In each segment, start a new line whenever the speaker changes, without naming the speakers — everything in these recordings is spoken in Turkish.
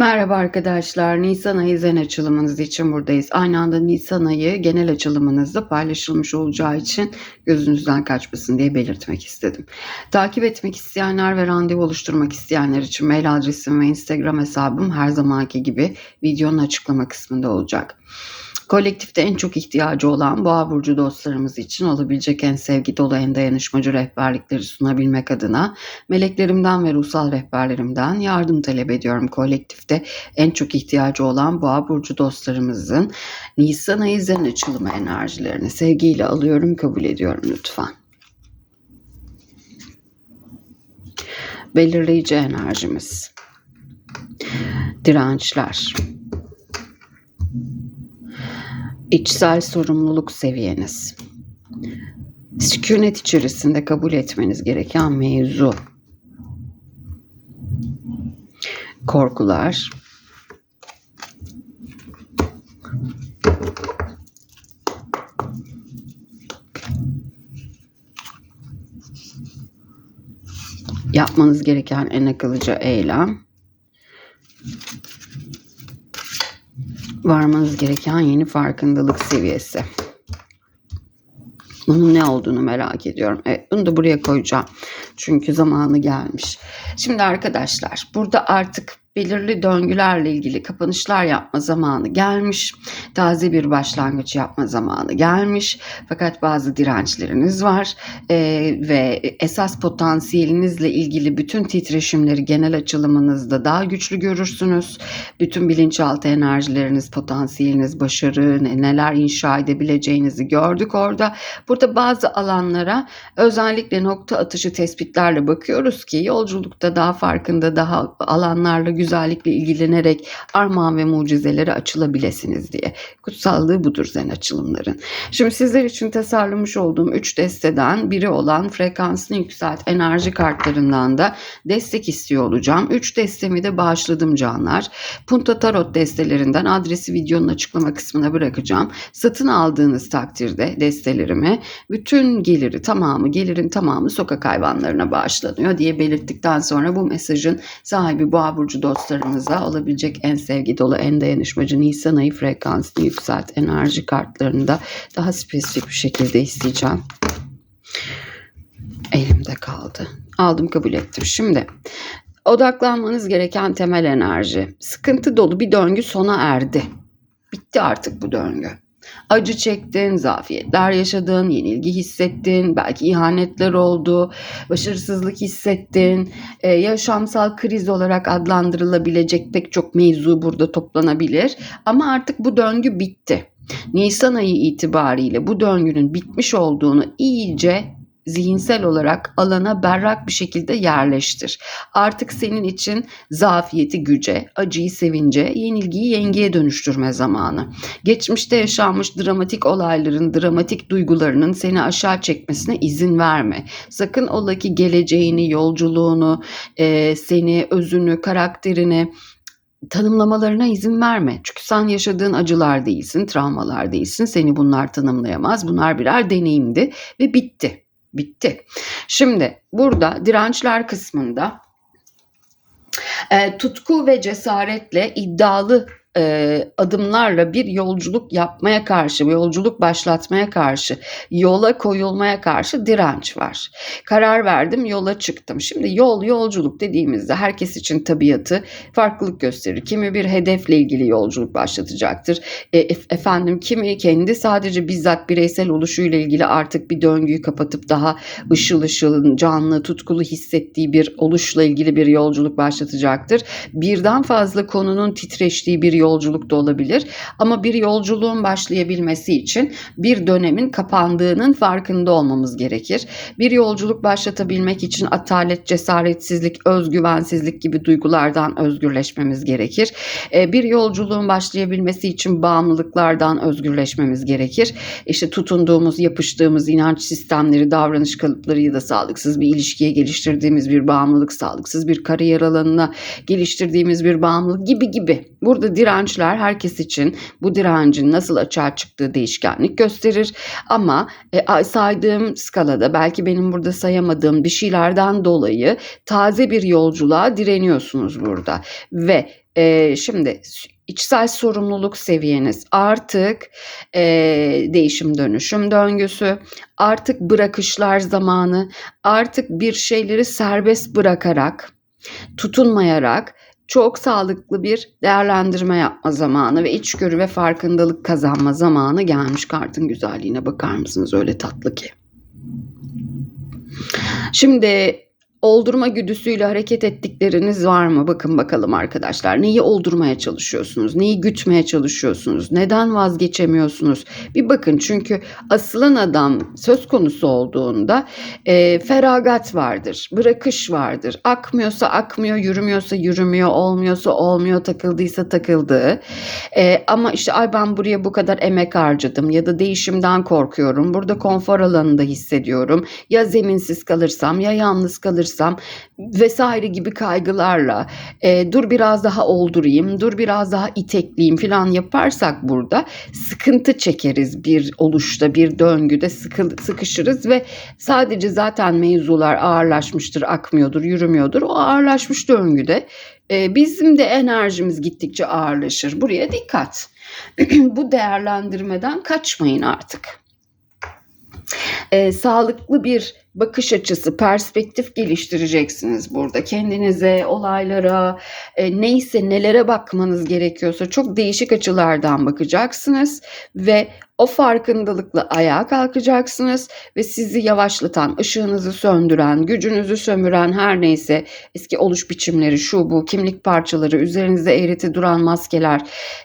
Merhaba arkadaşlar. Nisan ayı zen açılımınız için buradayız. Aynı anda Nisan ayı genel açılımınızda paylaşılmış olacağı için gözünüzden kaçmasın diye belirtmek istedim. Takip etmek isteyenler ve randevu oluşturmak isteyenler için mail adresim ve Instagram hesabım her zamanki gibi videonun açıklama kısmında olacak. Kolektifte en çok ihtiyacı olan Boğa burcu dostlarımız için olabilecek en sevgi dolu, en dayanışmacı rehberlikleri sunabilmek adına meleklerimden ve ruhsal rehberlerimden yardım talep ediyorum. Kolektifte en çok ihtiyacı olan Boğa burcu dostlarımızın Nisan ayı zen açılımı enerjilerini sevgiyle alıyorum, kabul ediyorum lütfen. Belirleyici enerjimiz. Dirençler içsel sorumluluk seviyeniz. Sükunet içerisinde kabul etmeniz gereken mevzu. Korkular. Yapmanız gereken en akıllıca eylem. Varmanız gereken yeni farkındalık seviyesi. Bunun ne olduğunu merak ediyorum. Evet, bunu da buraya koyacağım. Çünkü zamanı gelmiş. Şimdi arkadaşlar burada artık belirli döngülerle ilgili kapanışlar yapma zamanı gelmiş. Taze bir başlangıç yapma zamanı gelmiş. Fakat bazı dirençleriniz var ee, ve esas potansiyelinizle ilgili bütün titreşimleri genel açılımınızda daha güçlü görürsünüz. Bütün bilinçaltı enerjileriniz, potansiyeliniz, başarı, neler inşa edebileceğinizi gördük orada. Burada bazı alanlara özellikle nokta atışı tespitlerle bakıyoruz ki yolculukta daha farkında, daha alanlarla güzellikle ilgilenerek armağan ve mucizelere açılabilirsiniz diye. Kutsallığı budur zen açılımların. Şimdi sizler için tasarlamış olduğum 3 desteden biri olan frekansını yükselt enerji kartlarından da destek istiyor olacağım. 3 destemi de bağışladım canlar. Punta Tarot destelerinden adresi videonun açıklama kısmına bırakacağım. Satın aldığınız takdirde destelerimi bütün geliri tamamı gelirin tamamı sokak hayvanlarına bağışlanıyor diye belirttikten sonra bu mesajın sahibi Boğa Burcu dostlarımıza olabilecek en sevgi dolu, en dayanışmacı Nisan ayı frekansını yükselt enerji kartlarında daha spesifik bir şekilde isteyeceğim. Elimde kaldı. Aldım kabul ettim. Şimdi odaklanmanız gereken temel enerji. Sıkıntı dolu bir döngü sona erdi. Bitti artık bu döngü. Acı çektin, zafiyetler yaşadın, yenilgi hissettin, belki ihanetler oldu, başarısızlık hissettin. Ee, yaşamsal kriz olarak adlandırılabilecek pek çok mevzu burada toplanabilir. Ama artık bu döngü bitti. Nisan ayı itibariyle bu döngünün bitmiş olduğunu iyice zihinsel olarak alana berrak bir şekilde yerleştir. Artık senin için zafiyeti güce, acıyı sevince, yenilgiyi yengeye dönüştürme zamanı. Geçmişte yaşanmış dramatik olayların, dramatik duygularının seni aşağı çekmesine izin verme. Sakın ola ki geleceğini, yolculuğunu, e, seni, özünü, karakterini tanımlamalarına izin verme. Çünkü sen yaşadığın acılar değilsin, travmalar değilsin. Seni bunlar tanımlayamaz. Bunlar birer deneyimdi ve bitti. Bitti. Şimdi burada dirençler kısmında e, tutku ve cesaretle iddialı e, adımlarla bir yolculuk yapmaya karşı, bir yolculuk başlatmaya karşı, yola koyulmaya karşı direnç var. Karar verdim, yola çıktım. Şimdi yol, yolculuk dediğimizde herkes için tabiatı farklılık gösterir. Kimi bir hedefle ilgili yolculuk başlatacaktır. E, efendim kimi kendi sadece bizzat bireysel oluşuyla ilgili artık bir döngüyü kapatıp daha ışıl ışıl, canlı, tutkulu hissettiği bir oluşla ilgili bir yolculuk başlatacaktır. Birden fazla konunun titreştiği bir yolculuk da olabilir. Ama bir yolculuğun başlayabilmesi için bir dönemin kapandığının farkında olmamız gerekir. Bir yolculuk başlatabilmek için atalet, cesaretsizlik, özgüvensizlik gibi duygulardan özgürleşmemiz gerekir. Ee, bir yolculuğun başlayabilmesi için bağımlılıklardan özgürleşmemiz gerekir. İşte tutunduğumuz, yapıştığımız inanç sistemleri, davranış kalıpları ya da sağlıksız bir ilişkiye geliştirdiğimiz bir bağımlılık, sağlıksız bir kariyer alanına geliştirdiğimiz bir bağımlılık gibi gibi. Burada dirençler herkes için bu direncin nasıl açığa çıktığı değişkenlik gösterir. Ama e, saydığım skalada belki benim burada sayamadığım bir şeylerden dolayı taze bir yolculuğa direniyorsunuz burada. Ve e, şimdi içsel sorumluluk seviyeniz artık e, değişim dönüşüm döngüsü artık bırakışlar zamanı artık bir şeyleri serbest bırakarak tutunmayarak çok sağlıklı bir değerlendirme yapma zamanı ve içgörü ve farkındalık kazanma zamanı gelmiş kartın güzelliğine bakar mısınız öyle tatlı ki. Şimdi oldurma güdüsüyle hareket ettikleriniz var mı? Bakın bakalım arkadaşlar. Neyi oldurmaya çalışıyorsunuz? Neyi gütmeye çalışıyorsunuz? Neden vazgeçemiyorsunuz? Bir bakın çünkü asılan adam söz konusu olduğunda e, feragat vardır, bırakış vardır. Akmıyorsa akmıyor, yürümüyorsa yürümüyor, olmuyorsa olmuyor, takıldıysa takıldığı. E, ama işte ay ben buraya bu kadar emek harcadım ya da değişimden korkuyorum. Burada konfor alanında hissediyorum. Ya zeminsiz kalırsam ya yalnız kalırsam çalışırsam vesaire gibi kaygılarla e, dur biraz daha oldurayım, dur biraz daha itekleyeyim falan yaparsak burada sıkıntı çekeriz bir oluşta, bir döngüde sıkı, sıkışırız ve sadece zaten mevzular ağırlaşmıştır, akmıyordur, yürümüyordur. O ağırlaşmış döngüde e, bizim de enerjimiz gittikçe ağırlaşır. Buraya dikkat. Bu değerlendirmeden kaçmayın artık. E, sağlıklı bir bakış açısı, perspektif geliştireceksiniz burada. Kendinize, olaylara, e, neyse nelere bakmanız gerekiyorsa çok değişik açılardan bakacaksınız ve o farkındalıkla ayağa kalkacaksınız ve sizi yavaşlatan, ışığınızı söndüren, gücünüzü sömüren her neyse eski oluş biçimleri, şu bu, kimlik parçaları, üzerinizde eğreti duran maskeler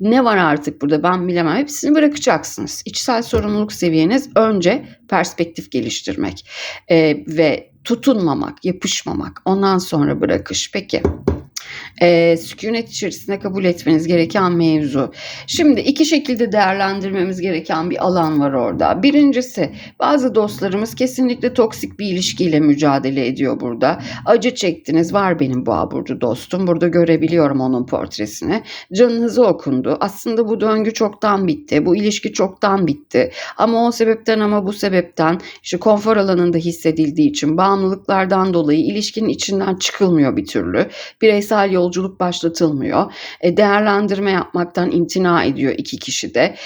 ne var artık burada ben bilemem. Hepsini bırakacaksınız. İçsel sorumluluk seviyeniz önce perspektif geliştirmek e, ve tutunmamak, yapışmamak. Ondan sonra bırakış. Peki e, sükunet içerisinde kabul etmeniz gereken mevzu. Şimdi iki şekilde değerlendirmemiz gereken bir alan var orada. Birincisi bazı dostlarımız kesinlikle toksik bir ilişkiyle mücadele ediyor burada. Acı çektiniz var benim boğa burcu dostum. Burada görebiliyorum onun portresini. Canınızı okundu. Aslında bu döngü çoktan bitti. Bu ilişki çoktan bitti. Ama o sebepten ama bu sebepten işte konfor alanında hissedildiği için bağımlılıklardan dolayı ilişkinin içinden çıkılmıyor bir türlü. Bireysel yol yolculuk başlatılmıyor. E, değerlendirme yapmaktan imtina ediyor iki kişi de.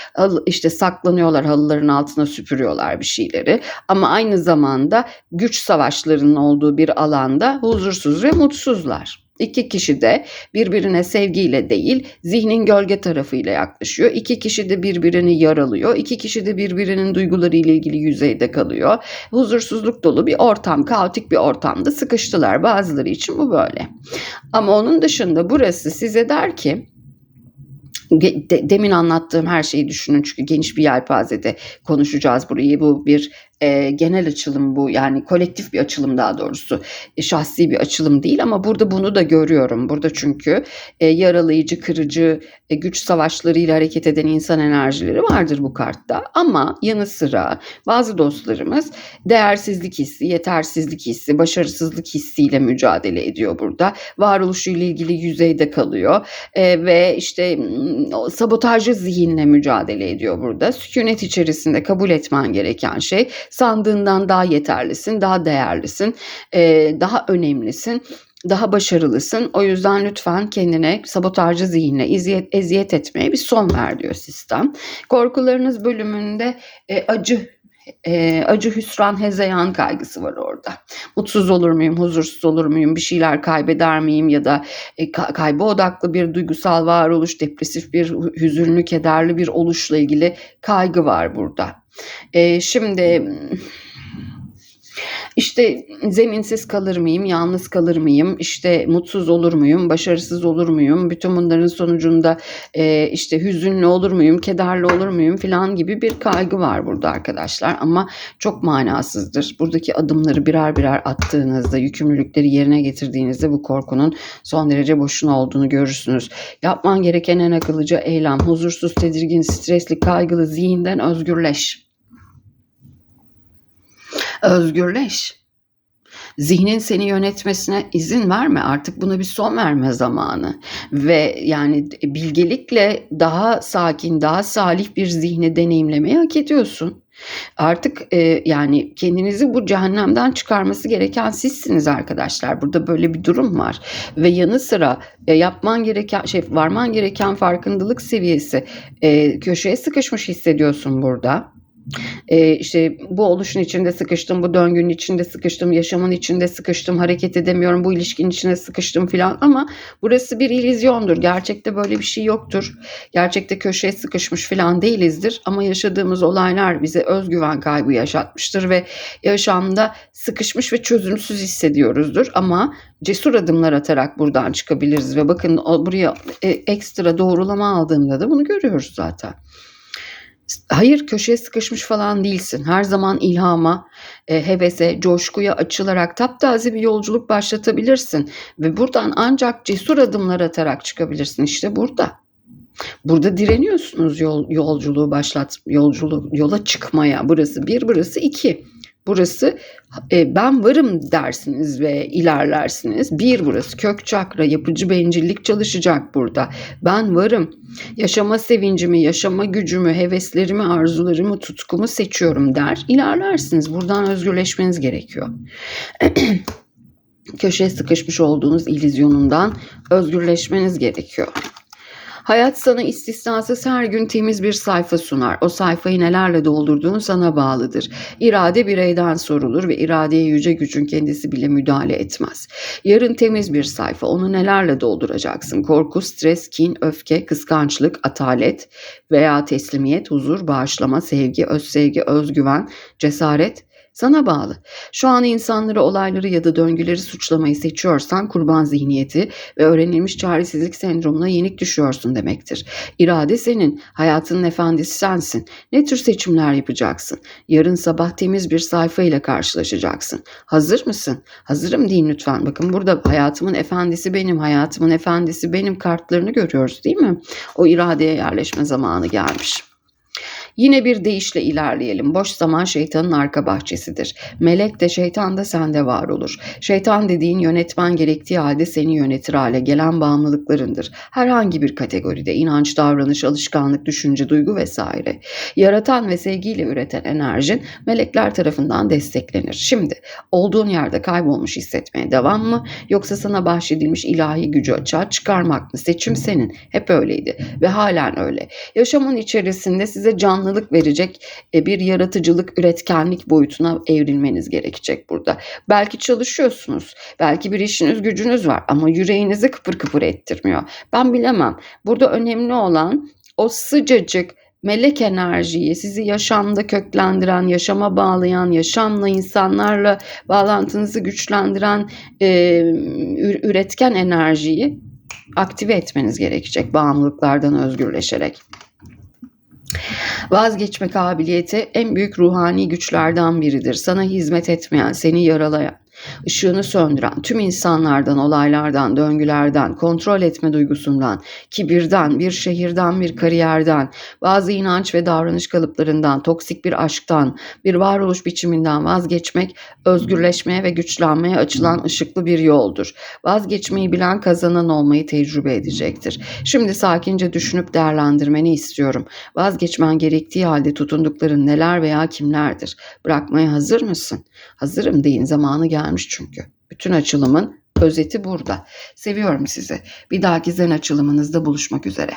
İşte saklanıyorlar halıların altına süpürüyorlar bir şeyleri. Ama aynı zamanda güç savaşlarının olduğu bir alanda huzursuz ve mutsuzlar. İki kişi de birbirine sevgiyle değil, zihnin gölge tarafıyla yaklaşıyor. İki kişi de birbirini yaralıyor. İki kişi de birbirinin duyguları ile ilgili yüzeyde kalıyor. Huzursuzluk dolu bir ortam, kaotik bir ortamda sıkıştılar. Bazıları için bu böyle. Ama onun dışında burası size der ki demin anlattığım her şeyi düşünün çünkü geniş bir yelpazede konuşacağız burayı. Bu bir e, genel açılım bu yani kolektif bir açılım daha doğrusu e, şahsi bir açılım değil ama burada bunu da görüyorum. Burada çünkü e, yaralayıcı, kırıcı, e, güç savaşlarıyla hareket eden insan enerjileri vardır bu kartta. Ama yanı sıra bazı dostlarımız değersizlik hissi, yetersizlik hissi, başarısızlık hissiyle mücadele ediyor burada. Varoluşuyla ilgili yüzeyde kalıyor e, ve işte sabotajcı zihinle mücadele ediyor burada. Sükunet içerisinde kabul etmen gereken şey sandığından daha yeterlisin, daha değerlisin, daha önemlisin daha başarılısın. O yüzden lütfen kendine sabotajcı zihinle eziyet, eziyet etmeye bir son ver diyor sistem. Korkularınız bölümünde e, acı e, acı hüsran hezeyan kaygısı var orada. Mutsuz olur muyum, huzursuz olur muyum, bir şeyler kaybeder miyim ya da e, kaybı odaklı bir duygusal varoluş, depresif bir hüzünlü, kederli bir oluşla ilgili kaygı var burada. E, şimdi işte zeminsiz kalır mıyım, yalnız kalır mıyım, işte mutsuz olur muyum, başarısız olur muyum, bütün bunların sonucunda e, işte hüzünlü olur muyum, kederli olur muyum filan gibi bir kaygı var burada arkadaşlar. Ama çok manasızdır. Buradaki adımları birer birer attığınızda, yükümlülükleri yerine getirdiğinizde bu korkunun son derece boşuna olduğunu görürsünüz. Yapman gereken en akıllıca eylem, huzursuz, tedirgin, stresli, kaygılı zihinden özgürleş. Özgürleş. Zihnin seni yönetmesine izin verme. Artık buna bir son verme zamanı. Ve yani bilgelikle daha sakin, daha salih bir zihni deneyimlemeyi hak ediyorsun. Artık e, yani kendinizi bu cehennemden çıkarması gereken sizsiniz arkadaşlar. Burada böyle bir durum var ve yanı sıra e, yapman gereken şey varman gereken farkındalık seviyesi e, köşeye sıkışmış hissediyorsun burada. E, işte bu oluşun içinde sıkıştım, bu döngünün içinde sıkıştım, yaşamın içinde sıkıştım, hareket edemiyorum, bu ilişkinin içine sıkıştım filan ama burası bir illüzyondur. Gerçekte böyle bir şey yoktur. Gerçekte köşeye sıkışmış filan değilizdir ama yaşadığımız olaylar bize özgüven kaybı yaşatmıştır ve yaşamda sıkışmış ve çözümsüz hissediyoruzdur ama cesur adımlar atarak buradan çıkabiliriz ve bakın buraya e, ekstra doğrulama aldığımda da bunu görüyoruz zaten. Hayır köşeye sıkışmış falan değilsin. Her zaman ilhama, e, hevese, coşkuya açılarak taptaze bir yolculuk başlatabilirsin. Ve buradan ancak cesur adımlar atarak çıkabilirsin. İşte burada. Burada direniyorsunuz yol, yolculuğu başlat, yolculuk yola çıkmaya. Burası bir, burası iki. Burası e, ben varım dersiniz ve ilerlersiniz. Bir burası kök çakra, yapıcı bencillik çalışacak burada. Ben varım. Yaşama sevincimi, yaşama gücümü, heveslerimi, arzularımı, tutkumu seçiyorum der. İlerlersiniz. Buradan özgürleşmeniz gerekiyor. Köşeye sıkışmış olduğunuz illüzyonundan özgürleşmeniz gerekiyor. Hayat sana istisnasız her gün temiz bir sayfa sunar. O sayfayı nelerle doldurduğun sana bağlıdır. İrade bireyden sorulur ve iradeye yüce gücün kendisi bile müdahale etmez. Yarın temiz bir sayfa. Onu nelerle dolduracaksın? Korku, stres, kin, öfke, kıskançlık, atalet veya teslimiyet, huzur, bağışlama, sevgi, özsevgi, özgüven, cesaret sana bağlı. Şu an insanları, olayları ya da döngüleri suçlamayı seçiyorsan kurban zihniyeti ve öğrenilmiş çaresizlik sendromuna yenik düşüyorsun demektir. İrade senin, hayatının efendisi sensin. Ne tür seçimler yapacaksın? Yarın sabah temiz bir sayfa ile karşılaşacaksın. Hazır mısın? Hazırım deyin lütfen. Bakın burada hayatımın efendisi benim, hayatımın efendisi benim kartlarını görüyoruz değil mi? O iradeye yerleşme zamanı gelmiş. Yine bir deyişle ilerleyelim. Boş zaman şeytanın arka bahçesidir. Melek de şeytan da sende var olur. Şeytan dediğin yönetmen gerektiği halde seni yönetir hale gelen bağımlılıklarındır. Herhangi bir kategoride inanç, davranış, alışkanlık, düşünce, duygu vesaire. Yaratan ve sevgiyle üreten enerjin melekler tarafından desteklenir. Şimdi olduğun yerde kaybolmuş hissetmeye devam mı yoksa sana bahşedilmiş ilahi gücü açığa çıkarmak mı? Seçim senin. Hep öyleydi ve halen öyle. Yaşamın içerisinde size canlılık verecek e, bir yaratıcılık, üretkenlik boyutuna evrilmeniz gerekecek burada. Belki çalışıyorsunuz, belki bir işiniz gücünüz var ama yüreğinizi kıpır kıpır ettirmiyor. Ben bilemem. Burada önemli olan o sıcacık melek enerjiyi sizi yaşamda köklendiren, yaşama bağlayan, yaşamla insanlarla bağlantınızı güçlendiren e, üretken enerjiyi aktive etmeniz gerekecek bağımlılıklardan özgürleşerek. Vazgeçme kabiliyeti en büyük ruhani güçlerden biridir. Sana hizmet etmeyen, seni yaralayan, ışığını söndüren, tüm insanlardan, olaylardan, döngülerden, kontrol etme duygusundan, kibirden, bir şehirden, bir kariyerden, bazı inanç ve davranış kalıplarından, toksik bir aşktan, bir varoluş biçiminden vazgeçmek, özgürleşmeye ve güçlenmeye açılan ışıklı bir yoldur. Vazgeçmeyi bilen kazanan olmayı tecrübe edecektir. Şimdi sakince düşünüp değerlendirmeni istiyorum. Vazgeçmen gerektiği halde tutundukların neler veya kimlerdir? Bırakmaya hazır mısın? Hazırım deyin zamanı gelmiş çünkü. Bütün açılımın özeti burada. Seviyorum sizi. Bir dahaki zen açılımınızda buluşmak üzere.